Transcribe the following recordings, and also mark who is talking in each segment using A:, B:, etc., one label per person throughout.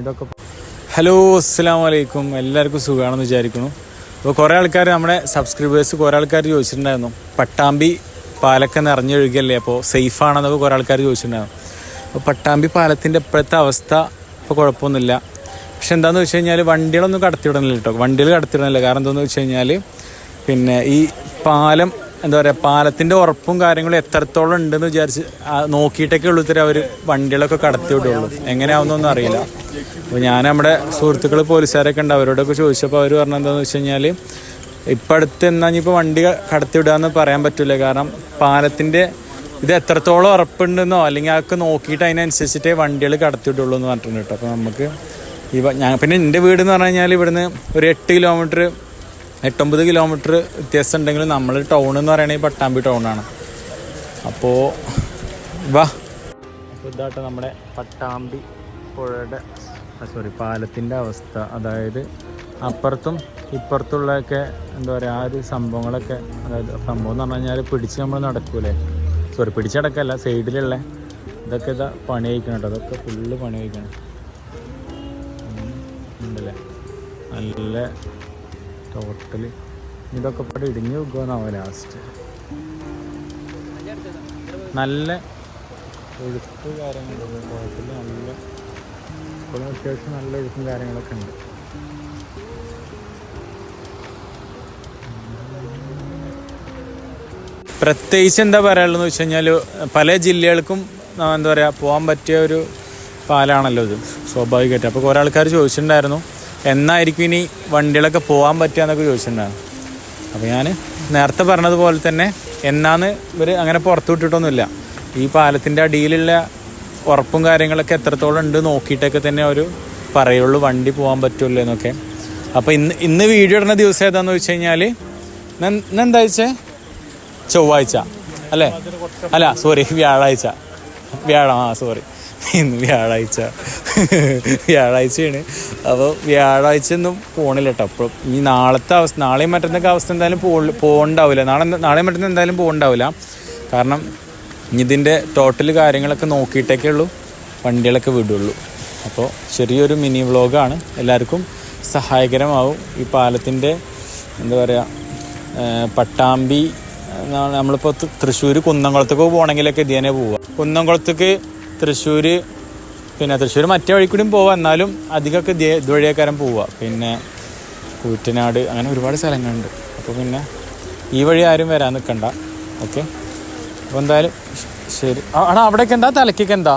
A: ഇതൊക്കെ ഹലോ അസ്സാം വലൈക്കും എല്ലാവർക്കും സുഖമാണെന്ന് വിചാരിക്കുന്നു. അപ്പോൾ കുറേ ആൾക്കാർ നമ്മുടെ സബ്സ്ക്രൈബേഴ്സ് കുറേ ആൾക്കാർ ചോദിച്ചിട്ടുണ്ടായിരുന്നു. പട്ടാമ്പി പാലൊക്കെ നിറഞ്ഞൊഴുകല്ലേ? അപ്പോൾ സേഫ് ആണെന്നൊക്കെ കുറേ ആൾക്കാർ ചോദിച്ചിട്ടുണ്ടായിരുന്നു. അപ്പോൾ പട്ടാമ്പി പാലത്തിന്റെ ഇപ്പോഴത്തെ അവസ്ഥ ഇപ്പോൾ കുഴപ്പമൊന്നുമില്ല. പക്ഷെ എന്താണെന്ന് വെച്ച് കഴിഞ്ഞാൽ വണ്ടികളൊന്നും കടത്തിവിടണില്ല കേട്ടോ. വണ്ടികൾ കടത്തിവിടണില്ല കാരണം എന്താണെന്ന് വെച്ച് കഴിഞ്ഞാൽ പിന്നെ ഈ പാലം എന്താ പറയുക പാലത്തിന്റെ ഉറപ്പും കാര്യങ്ങളും എത്രത്തോളം ഉണ്ടെന്ന് വിചാരിച്ച് നോക്കിയിട്ടൊക്കെ ഉള്ളൂ ഇത്തരം അവർ വണ്ടികളൊക്കെ കടത്തി വിടുള്ളൂ. എങ്ങനെയാവുന്നൊന്നും അറിയില്ല. അപ്പോൾ ഞാൻ നമ്മുടെ സുഹൃത്തുക്കൾ പോലീസുകാരൊക്കെ ഉണ്ട് അവരോടൊക്കെ ചോദിച്ചപ്പോൾ അവർ പറഞ്ഞ എന്താണെന്ന് വെച്ച് കഴിഞ്ഞാൽ ഇപ്പം അടുത്ത് എന്നാൽ ഇപ്പോൾ വണ്ടി കടത്തി വിടുകയെന്ന് പറയാൻ പറ്റില്ല കാരണം പാലത്തിന്റെ ഇത് എത്രത്തോളം ഉറപ്പുണ്ടെന്നോ അല്ലെങ്കിൽ അതൊക്കെ നോക്കിയിട്ട് അതിനനുസരിച്ചിട്ടേ വണ്ടികൾ കടത്തി വിടുള്ളൂ എന്ന് പറഞ്ഞിട്ടുണ്ട് കേട്ടോ. അപ്പോൾ നമുക്ക് ഈ ഞാൻ പിന്നെ എന്റെ വീട് എന്ന് പറഞ്ഞു കഴിഞ്ഞാൽ ഇവിടുന്ന് ഒരു എട്ട് കിലോമീറ്റർ എട്ടൊമ്പത് കിലോമീറ്റർ വ്യത്യാസം ഉണ്ടെങ്കിലും നമ്മൾ ടൗൺ എന്ന് പറയുന്നത് പട്ടാമ്പി ടൗണാണ് അപ്പോൾ വാ. അപ്പോൾ ഇതാട്ടോ നമ്മുടെ പട്ടാമ്പി പുഴയുടെ സോറി പാലത്തിന്റെ അവസ്ഥ. അതായത് അപ്പുറത്തും ഇപ്പുറത്തുള്ളതൊക്കെ എന്താ പറയുക ആ ഒരു സംഭവങ്ങളൊക്കെ അതായത് സംഭവം എന്ന് പറഞ്ഞു കഴിഞ്ഞാൽ പിടിച്ച് നമ്മൾ നടക്കൂലേ. സോറി പിടിച്ചടക്കല്ല സൈഡിലുള്ള ഇതൊക്കെ ഇതാ പണി കഴിക്കണം കേട്ടോ. അതൊക്കെ ഫുള്ള് പണി കഴിക്കണം. ഉണ്ടല്ലേ? നല്ല ടോട്ടൽ ഇതൊക്കെ പാടെ ഇടിഞ്ഞു വെക്കുമെന്നാവും ലാസ്റ്റ് നല്ല ഒഴുക്ക് കാര്യങ്ങളുണ്ട് കുഴപ്പമില്ല നല്ല ഇപ്പോഴും അത്യാവശ്യം നല്ല ഒഴുക്കും കാര്യങ്ങളൊക്കെ ഉണ്ട്. പ്രത്യേകിച്ച് എന്താ പറയാനുള്ളതെന്ന് വെച്ച് കഴിഞ്ഞാൽ പല ജില്ലകൾക്കും എന്താ പറയുക പോകാൻ പറ്റിയ ഒരു പാലാണല്ലോ ഇത്. സ്വാഭാവികമായിട്ട്. അപ്പോൾ കുറേ ആൾക്കാർ ചോദിച്ചിട്ടുണ്ടായിരുന്നു. എന്നായിരിക്കും ഇനി വണ്ടികളൊക്കെ പോകാൻ പറ്റുക എന്നൊക്കെ ചോദിച്ചിട്ടുണ്ടായിരുന്നു അപ്പോൾ ഞാൻ നേരത്തെ പറഞ്ഞതുപോലെ തന്നെ എന്നാന്ന് ഇവർ അങ്ങനെ പുറത്തു വിട്ടിട്ടൊന്നുമില്ല. ഈ പാലത്തിന്റെ അടിയിലുള്ള ഉറപ്പും കാര്യങ്ങളൊക്കെ എത്രത്തോളം ഉണ്ട് നോക്കിയിട്ടൊക്കെ തന്നെ അവർ പറയുള്ളൂ വണ്ടി പോകാൻ പറ്റുമല്ലോ എന്നൊക്കെ. അപ്പോൾ ഇന്ന് ഇന്ന് വീഡിയോ ഇടുന്ന ദിവസം ഏതാണെന്ന് വെച്ച് കഴിഞ്ഞാൽ എന്താ വെച്ചേ? ചൊവ്വാഴ്ച. അല്ലേ? അല്ല സോറി വ്യാഴാഴ്ച. വ്യാഴം ആ സോറി ഇന്ന് വ്യാഴാഴ്ച. വ്യാഴാഴ്ചയാണ്. അപ്പോൾ വ്യാഴാഴ്ച ഒന്നും പോണില്ല കേട്ടോ അപ്പോൾ ഈ നാളത്തെ അവസ്ഥ നാളെയും മറ്റന്നൊക്കെ അവസ്ഥ എന്തായാലും പോ പോകണ്ടാവില്ല നാളെ നാളെയും മറ്റന്ന എന്തായാലും പോകണ്ടാവില്ല കാരണം ഇതിന്റെ ടോട്ടൽ കാര്യങ്ങളൊക്കെ നോക്കിയിട്ടൊക്കെ ഉള്ളൂ. വണ്ടികളൊക്കെ വിടുള്ളൂ. അപ്പോൾ ചെറിയൊരു മിനി വ്ളോഗാണ് എല്ലാവർക്കും സഹായകരമാവും. ഈ പാലത്തിന്റെ എന്താ പറയുക പട്ടാമ്പി നമ്മളിപ്പോൾ തൃശ്ശൂർ കുന്നംകുളത്തേക്ക് പോകണമെങ്കിലൊക്കെ ഇതിനെ പോവുക കുന്നംകുളത്തേക്ക് തൃശ്ശൂർ പിന്നെ തൃശ്ശൂർ മറ്റേ വഴി കൂടിയും പോവാം. എന്നാലും അധികമൊക്കെ ഇത് ഇതുവഴിയേക്കാരം പോവുക പിന്നെ കൂറ്റനാട് അങ്ങനെ ഒരുപാട് സ്ഥലങ്ങളുണ്ട്. അപ്പോൾ പിന്നെ ഈ വഴി ആരും വരാൻ നിൽക്കണ്ട ഓക്കെ? അപ്പോൾ എന്തായാലും ശരി. ആടാ അവിടേക്ക് എന്താ? തലക്കൊക്കെ എന്താ?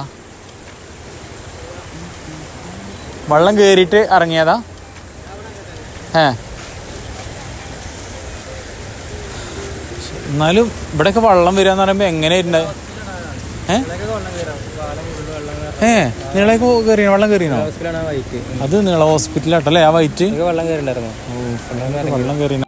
A: വെള്ളം കയറിയിട്ട് ഇറങ്ങിയതാ? ഏ എന്നാലും ഇവിടെയൊക്കെ വെള്ളം വരിക എന്ന് പറയുമ്പോൾ എങ്ങനെയുണ്ട് ഏ? നീളേക്ക് കയറിയോ വെള്ളം കയറിയോ അത് നീള ഹോസ്പിറ്റലാട്ടല്ലേ ആ വൈറ്റ്?
B: വെള്ളം കയറിണ്ടായിരുന്നു
A: വെള്ളം കയറി